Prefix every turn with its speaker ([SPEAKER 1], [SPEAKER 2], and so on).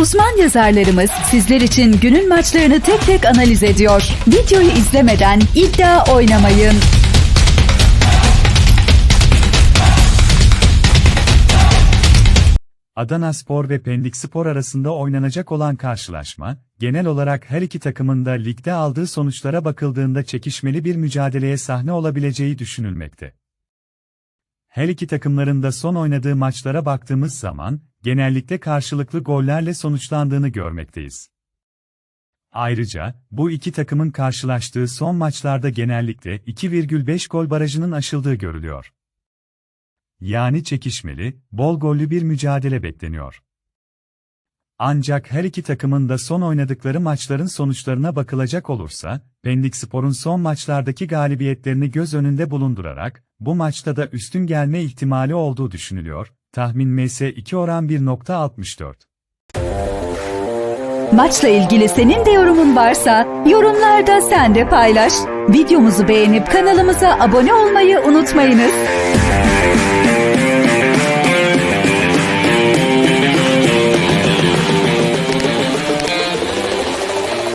[SPEAKER 1] Uzman yazarlarımız sizler için günün maçlarını tek tek analiz ediyor. Videoyu izlemeden iddia oynamayın.
[SPEAKER 2] Adana Spor ve Pendik Spor arasında oynanacak olan karşılaşma, genel olarak her iki takımın da ligde aldığı sonuçlara bakıldığında çekişmeli bir mücadeleye sahne olabileceği düşünülmekte. Her iki takımların da son oynadığı maçlara baktığımız zaman, genellikle karşılıklı gollerle sonuçlandığını görmekteyiz. Ayrıca, bu iki takımın karşılaştığı son maçlarda genellikle 2,5 gol barajının aşıldığı görülüyor. Yani çekişmeli, bol gollü bir mücadele bekleniyor. Ancak her iki takımın da son oynadıkları maçların sonuçlarına bakılacak olursa, Pendik Spor'un son maçlardaki galibiyetlerini göz önünde bulundurarak, bu maçta da üstün gelme ihtimali olduğu düşünülüyor. Tahmin MS2 oran 1.64.
[SPEAKER 1] Maçla ilgili senin de yorumun varsa yorumlarda sen de paylaş. Videomuzu beğenip kanalımıza abone olmayı unutmayınız.